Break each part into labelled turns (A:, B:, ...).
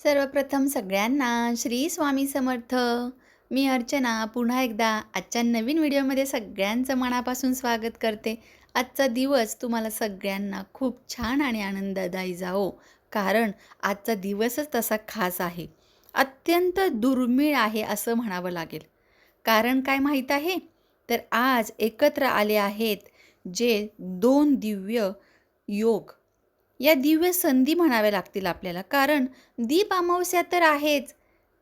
A: सर्वप्रथम सगळ्यांना श्री स्वामी समर्थ. मी अर्चना पुन्हा एकदा आजच्या नवीन व्हिडिओमध्ये सगळ्यांचं मनापासून स्वागत करते. आजचा दिवस तुम्हाला सगळ्यांना खूप छान आणि आनंददायी जाओ कारण आजचा दिवसच तसा खास आहे. अत्यंत दुर्मिळ आहे असं म्हणावं लागेल. कारण काय माहीत आहे? तर आज एकत्र आले आहेत जे दोन दिव्य योग या दिव्य संधी म्हणाव्या लागतील आपल्याला. कारण दीप अमावस्या तर आहेच.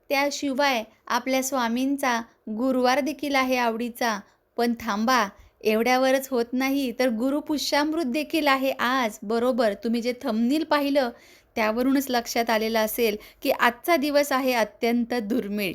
A: त्याशिवाय आपल्या स्वामींचा गुरुवार देखील आहे आवडीचा. पण थांबा एवढ्यावरच होत नाही तर गुरुपुष्यामृत देखील आहे आज. बरोबर तुम्ही जे थंबनील पाहिलं त्यावरूनच लक्षात आलेलं असेल की आजचा दिवस आहे अत्यंत दुर्मिळ.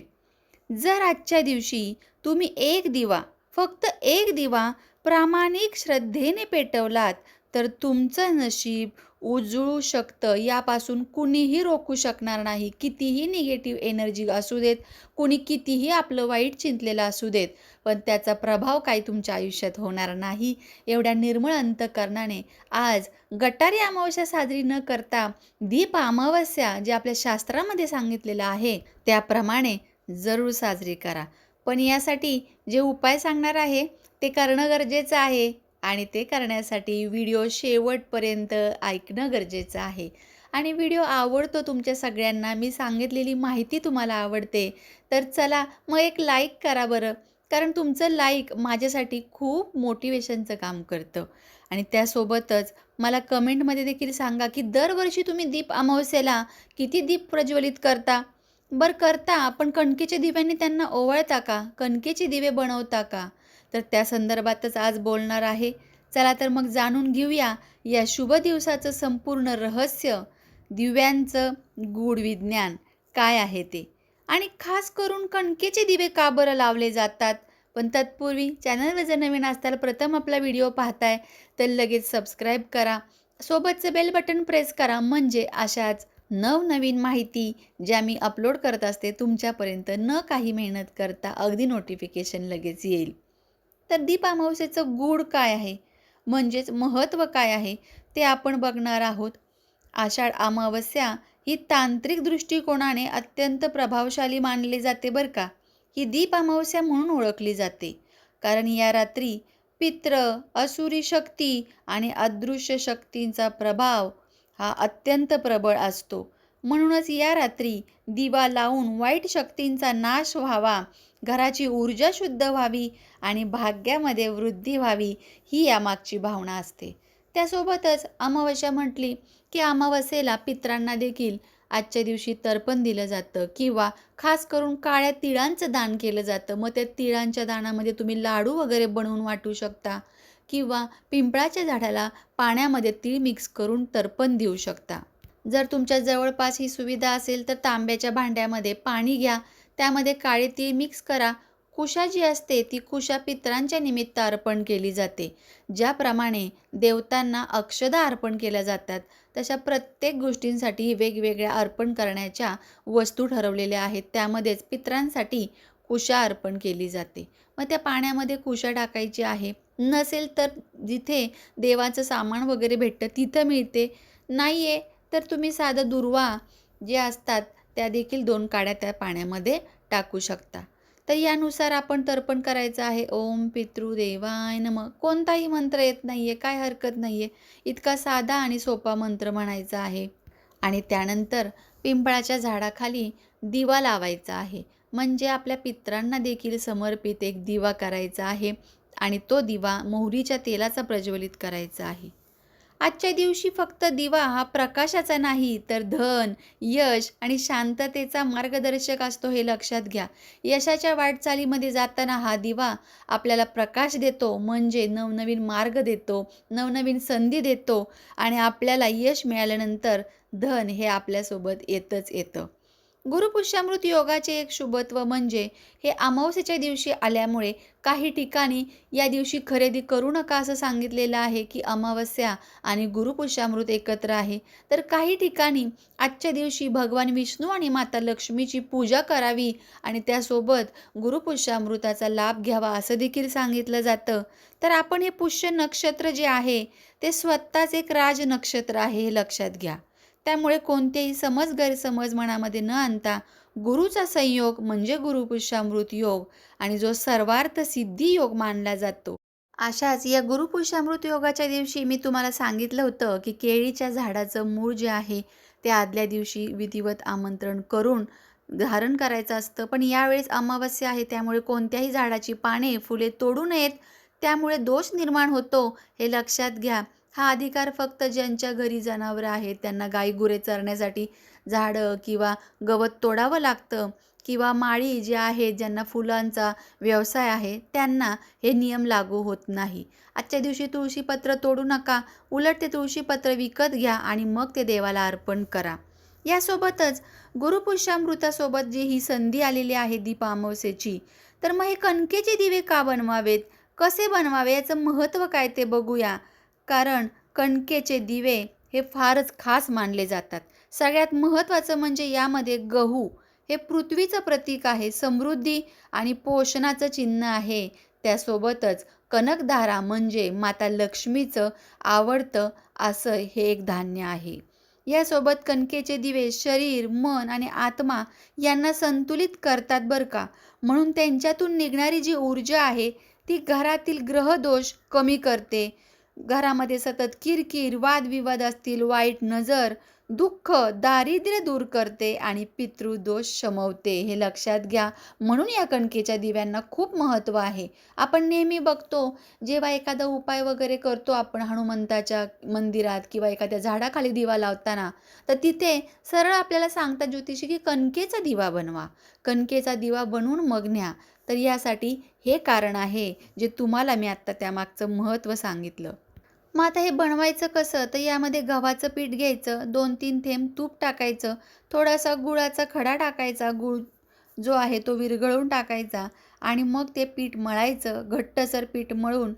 A: जर आजच्या दिवशी तुम्ही एक दिवा फक्त एक दिवा प्रामाणिक श्रद्धेने पेटवलात तर तुमचं नशीब उजळू शकतं. यापासून कुणीही रोखू शकणार नाही. कितीही निगेटिव्ह एनर्जी असू देत कुणी कितीही आपलं वाईट चिंतलेलं असू देत पण त्याचा प्रभाव काही तुमच्या आयुष्यात होणार नाही. एवढ्या निर्मळ अंतकरणाने आज गटारी अमावस्या साजरी न करता दीप अमावस्या जे आपल्या शास्त्रामध्ये सांगितलेलं आहे त्याप्रमाणे जरूर साजरी करा. पण यासाठी जे उपाय सांगणार आहे ते करणं गरजेचं आहे. आणि ते करण्यासाठी व्हिडिओ शेवटपर्यंत ऐकणं गरजेचं आहे. आणि व्हिडिओ आवडतो तुमच्या सगळ्यांना मी सांगितलेली माहिती तुम्हाला आवडते तर चला मग एक लाईक करा बरं. कारण तुमचं लाईक माझ्यासाठी खूप मोटिवेशनचं काम करतं. आणि त्यासोबतच मला कमेंटमध्ये देखील सांगा की दरवर्षी तुम्ही दीप अमावस्येला किती दीप प्रज्वलित करता? बरं करता पण कणकेच्या दिव्यांनी त्यांना ओवाळता का? कणकेचे दिवे बनवता का? तर त्या संदर्भातच आज बोलणार आहे. चला तर मग जाणून घेऊया या शुभ दिवसाचं संपूर्ण रहस्य दिव्यांचं गूढ विज्ञान काय आहे ते? आणि खास करून कणकेचे दिवे का बरं लावले जातात? पण तत्पूर्वी चॅनलवर जर नवीन असताल प्रथम आपला व्हिडिओ पाहताय तर लगेच सबस्क्राईब करा. सोबतचं बेल बटन प्रेस करा. म्हणजे अशाच नवनवीन माहिती ज्या मी अपलोड करत असते तुमच्यापर्यंत न काही मेहनत करता अगदी नोटिफिकेशन लगेच येईल. तर दीप अमावस्येचं गूढ काय आहे? म्हणजेच महत्त्व काय आहे? ते आपण बघणार आहोत. आषाढ अमावस्या ही तांत्रिक दृष्टिकोनाने अत्यंत प्रभावशाली मानली जाते बरं का? ही दीप अमावस्या म्हणून ओळखली जाते. कारण या रात्री पित्र असुरी शक्ती आणि अदृश्य शक्तींचा प्रभाव हा अत्यंत प्रबळ असतो. म्हणूनच या रात्री दिवा लावून वाईट शक्तींचा नाश व्हावा. घराची ऊर्जा शुद्ध व्हावी आणि भाग्यामध्ये वृद्धी व्हावी ही यामागची भावना असते. त्यासोबतच अमावस्या म्हटली की अमावस्येला पित्रांना देखील आजच्या दिवशी तर्पण दिलं जातं किंवा खास करून काळ्या तिळांचं दान केलं जातं. मग त्या तिळांच्या दानामध्ये तुम्ही लाडू वगैरे बनवून वाटू शकता किंवा पिंपळाच्या झाडाला पाण्यामध्ये तीळ मिक्स करून तर्पण देऊ शकता. जर तुमच्या जवळपास ही सुविधा असेल तर तांब्याच्या भांड्यामध्ये पाणी घ्या. त्यामध्ये काळे तीळ मिक्स करा. कुशा जी असते ती कुशा पित्रांच्या निमित्त अर्पण केली जाते. ज्याप्रमाणे देवतांना अक्षदा अर्पण केल्या जातात तशा प्रत्येक गोष्टींसाठी वेगवेगळ्या अर्पण करण्याच्या वस्तू ठरवलेल्या आहेत. त्यामध्येच पित्रांसाठी कुशा अर्पण केली जाते. मग त्या पाण्यामध्ये कुशा टाकायची आहे. नसेल तर जिथे देवाचं सामान वगैरे भेटतं तिथं मिळते. नाही आहे तर तुम्ही साधं दुर्वा जे असतात त्या देखील दोन काड्या त्या पाण्यामध्ये टाकू शकता. तर यानुसार आपण तर्पण करायचं आहे. ओम पितृदेवाय नम. कोणताही मंत्र येत नाही आहे काय हरकत नाही आहे इतका साधा आणि सोपा मंत्र म्हणायचा आहे. आणि त्यानंतर पिंपळाच्या झाडाखाली दिवा लावायचा आहे. म्हणजे आपल्या पित्रांना देखील समर्पित एक दिवा करायचा आहे. आणि तो दिवा मोहरीच्या तेलाचा प्रज्वलित करायचा आहे. आजच्या दिवशी फक्त दिवा हा प्रकाशाचा नाही तर धन यश आणि शांततेचा मार्गदर्शक असतो हे लक्षात घ्या. यशाच्या वाटचालीमध्ये जाताना हा दिवा आपल्याला प्रकाश देतो म्हणजे नवनवीन मार्ग देतो नवनवीन संधी देतो आणि आपल्याला यश मिळाल्यानंतर धन हे आपल्यासोबत येतच येतं. गुरुपुष्यामृत योगाचे एक शुभत्व म्हणजे हे अमावस्येच्या दिवशी आल्यामुळे काही ठिकाणी या दिवशी खरेदी करू नका असं सांगितलेलं आहे की अमावस्या आणि गुरुपुष्यामृत एकत्र आहे. तर काही ठिकाणी आजच्या दिवशी भगवान विष्णू आणि माता लक्ष्मीची पूजा करावी आणि त्यासोबत गुरुपुष्यामृताचा लाभ घ्यावा असं देखील सांगितलं जातं. तर आपण हे पुष्य नक्षत्र जे आहे ते स्वतःच एक राज नक्षत्र आहे हे लक्षात घ्या. त्यामुळे कोणतेही समज गैरसमज मनामध्ये न आणता गुरुचा संयोग म्हणजे गुरुपुष्यामृत योग आणि जो सर्वार्थ सिद्धी योग मानला जातो. अशाच या गुरुपुष्यामृत योगाच्या दिवशी मी तुम्हाला सांगितलं होतं की केळीच्या झाडाचं मूळ जे आहे ते आदल्या दिवशी विधिवत आमंत्रण करून धारण करायचं असतं. पण यावेळेस अमावस्या आहे त्यामुळे कोणत्याही झाडाची पाने फुले तोडू नयेत. त्यामुळे दोष निर्माण होतो हे लक्षात घ्या. हा अधिकार फक्त ज्यांच्या घरी जनावरं आहेत त्यांना गाई गुरे चरण्यासाठी झाडं किंवा गवत तोडावं लागतं किंवा माळी जे आहेत ज्यांना फुलांचा व्यवसाय आहे त्यांना हे नियम लागू होत नाही. आजच्या दिवशी तुळशीपत्र तोडू नका उलट ते तुळशीपत्र विकत घ्या आणि मग ते देवाला अर्पण करा. यासोबतच गुरुपुष्यामृतासोबत जी ही संधी आलेली आहे दीप अमावस्येची तर मग हे कणकेचे दिवे का बनवावेत? कसे बनवावे? याचं महत्त्व काय ते बघूया. कारण कणकेचे दिवे हे फारच खास मानले जातात. सगळ्यात महत्त्वाचं म्हणजे यामध्ये गहू हे पृथ्वीचं प्रतीक आहे समृद्धी आणि पोषणाचं चिन्ह आहे. त्यासोबतच कनकधारा म्हणजे माता लक्ष्मीचं आवडतं असं हे एक धान्य आहे. यासोबत कणकेचे दिवे शरीर मन आणि आत्मा यांना संतुलित करतात बरं का? म्हणून त्यांच्यातून निघणारी जी ऊर्जा आहे ती घरातील ग्रहदोष कमी करते. घरामध्ये सतत किरकिर वादविवाद असतील वाईट नजर दुःख दारिद्र्य दूर करते आणि पितृदोष शमवते. हे लक्षात घ्या. म्हणून या कणकेच्या दिव्यांना खूप महत्त्व आहे. आपण नेहमी बघतो जेव्हा एखादा उपाय वगैरे करतो आपण हनुमंताच्या मंदिरात किंवा एखाद्या झाडाखाली दिवा लावताना तर तिथे सरळ आपल्याला सांगतात ज्योतिषी की कणकेचा दिवा बनवा. कणकेचा दिवा बनवून मग न्या. तर यासाठी हे कारण आहे जे तुम्हाला मी आत्ता त्यामागचं महत्त्व सांगितलं. मग आता हे बनवायचं कसं? तर यामध्ये गव्हाचं पीठ घ्यायचं दोन तीन थेंब तूप टाकायचं थोडासा गुळाचा खडा टाकायचा गुळ जो आहे तो विरघळून टाकायचा आणि मग ते पीठ मळायचं घट्टसर पीठ मळून.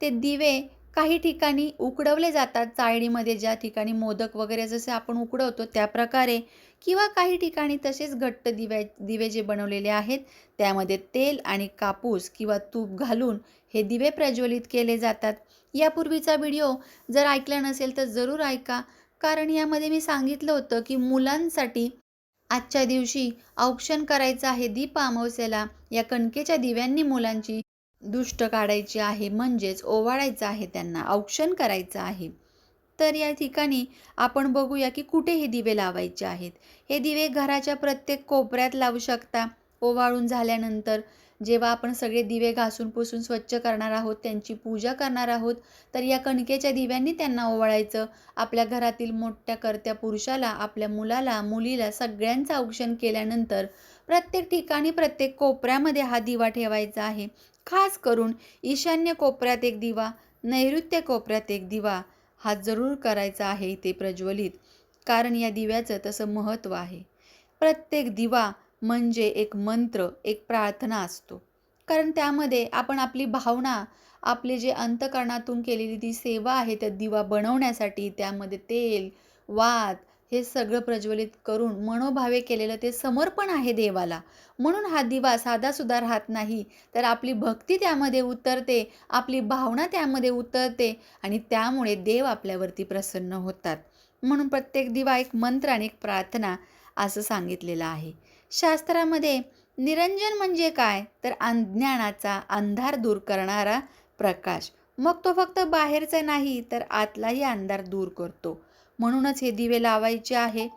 A: ते दिवे काही ठिकाणी उकडवले जातात चाळणीमध्ये ज्या ठिकाणी मोदक वगैरे जसे आपण उकडवतो त्या प्रकारे किंवा काही ठिकाणी तसेच घट्ट दिव्या दिवे जे बनवलेले आहेत त्यामध्ये तेल आणि कापूस किंवा तूप घालून हे दिवे प्रज्वलित केले जातात. यापूर्वीचा व्हिडिओ जर ऐकला नसेल तर जरूर ऐका. कारण यामध्ये मी सांगितलं होतं की मुलांसाठी आजच्या दिवशी औक्षण करायचं आहे दीप अमावस्याला. या कणकेच्या दिव्यांनी मुलांची दुष्ट काढायची आहे म्हणजेच ओवाळायचं आहे त्यांना औक्षण करायचं आहे. तर या ठिकाणी आपण बघूया की कुठे हे दिवे लावायचे आहेत. हे दिवे घराच्या प्रत्येक कोपऱ्यात लावू शकता. ओवाळून झाल्यानंतर जेव्हा आपण सगळे दिवे घासून पुसून स्वच्छ करणार आहोत त्यांची पूजा करणार आहोत तर या कणकेच्या दिव्यांनी त्यांना ओवाळायचं. आपल्या घरातील मोठ्या करत्या पुरुषाला आपल्या मुलाला मुलीला सगळ्यांचं औक्षण केल्यानंतर प्रत्येक ठिकाणी प्रत्येक कोपऱ्यामध्ये हा दिवा ठेवायचा आहे. खास करून ईशान्य कोपऱ्यात एक दिवा नैऋत्य कोपऱ्यात एक दिवा. हा जरूर करायचा आहे ते प्रज्वलित कारण या दिव्याचं तसं महत्त्व आहे. प्रत्येक दिवा म्हणजे एक मंत्र एक प्रार्थना असतो. कारण त्यामध्ये आपण आपली भावना आपले जे अंतकरणातून केलेली ती सेवा आहे त्या दिवा बनवण्यासाठी त्यामध्ये तेल वात हे सगळं प्रज्वलित करून मनोभावे केलेलं ते समर्पण आहे देवाला. म्हणून हा दिवा साधासुद्धा राहत नाही तर आपली भक्ती त्यामध्ये उतरते आपली भावना त्यामध्ये उतरते आणि त्यामुळे देव आपल्यावरती प्रसन्न होतात. म्हणून प्रत्येक दिवा एक मंत्र आणि एक प्रार्थना असं सांगितलेलं आहे. शास्त्रामध्ये निरंजन म्हणजे काय? तर अज्ञानाचा अंधार दूर करणारा प्रकाश. मग तो फक्त बाहेरचा नाही तर आतलाही अंधार दूर करतो. म्हणूनच हे दिवे लावायचे आहे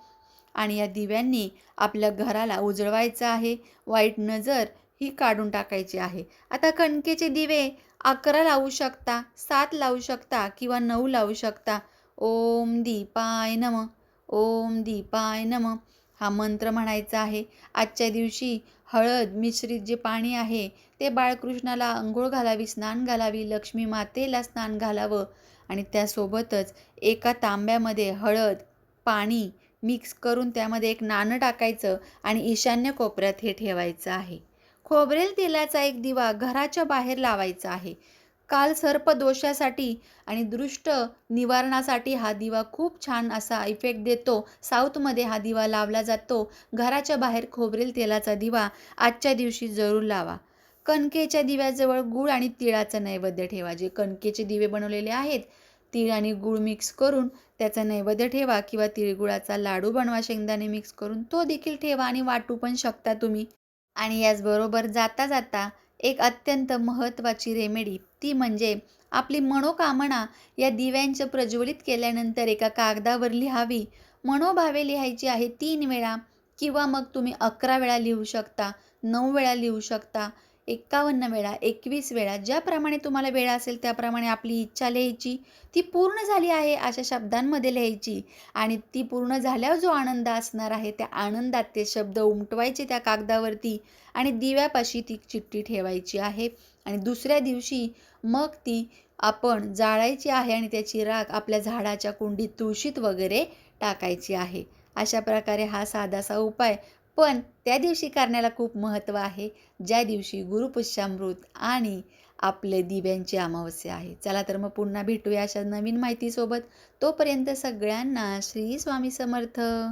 A: आणि या दिव्यांनी आपल्या घराला उजळवायचं आहे. वाईट नजर ही काढून टाकायची आहे. आता कणकेचे दिवे अकरा लावू शकता सात लावू शकता किंवा नऊ लावू शकता. ओम दीपाय नम ओम दीपाय नम. हा मंत्र म्हणायचा आहे. आजच्या दिवशी हळद मिश्रित जे पाणी आहे ते बाळकृष्णाला आंघोळ घालावी स्नान घालावी लक्ष्मी मातेला स्नान घालावं आणि त्यासोबतच एका तांब्यामध्ये हळद पाणी मिक्स करून त्यामध्ये एक नाणं टाकायचं आणि ईशान्य कोपऱ्यात हे ठेवायचं आहे. खोबरेल तेलाचा एक दिवा घराच्या बाहेर लावायचा आहे. काल सर्प दोषासाठी आणि दृष्ट निवारणासाठी हा दिवा खूप छान असा इफेक्ट देतो. साऊथमध्ये हा दिवा लावला जातो. घराच्या बाहेर खोबरेल तेलाचा दिवा आजच्या दिवशी जरूर लावा. कणकेच्या दिव्याजवळ गूळ आणि तिळाचं नैवेद्य ठेवा. जे कणकेचे दिवे बनवलेले आहेत तीळ आणि गूळ मिक्स करून त्याचा नैवेद्य ठेवा किंवा तिळगुळाचा लाडू बनवा शेंगदाणे मिक्स करून तो देखील ठेवा आणि वाटू पण शकता तुम्ही. आणि याचबरोबर जाता जाता एक अत्यंत महत्त्वाची रेमेडी ती म्हणजे आपली मनोकामना या दिव्यांचं प्रज्वलित केल्यानंतर एका कागदावर लिहावी. मनोभावे लिहायची आहे तीन वेळा किंवा मग तुम्ही अकरा वेळा लिहू शकता नऊ वेळा लिहू शकता. एकावन्न वेळा एकवीस वेळा ज्याप्रमाणे तुम्हाला वेळ असेल त्याप्रमाणे आपली इच्छा लिहायची. ती पूर्ण झाली आहे अशा शब्दांमध्ये लिहायची. आणि ती पूर्ण झाल्यावर जो आनंद असणार आहे त्या आनंदात ते शब्द उमटवायचे त्या कागदावरती आणि दिव्यापाशी ती चिठ्ठी ठेवायची आहे. आणि दुसऱ्या दिवशी मग ती आपण जाळायची आहे आणि त्याची राख आपल्या झाडाच्या कुंडीत तुळशीत वगैरे टाकायची आहे. अशा प्रकारे हा साधासा उपाय पण त्या दिवशी करण्याला खूप महत्त्व आहे. ज्या दिवशी गुरुपुष्यामृत आणि आपले दिव्यांची अमावस्या आहे. चला तर मग पुन्हा भेटूया अशा नवीन माहितीसोबत. तोपर्यंत सगळ्यांना श्री स्वामी समर्थ.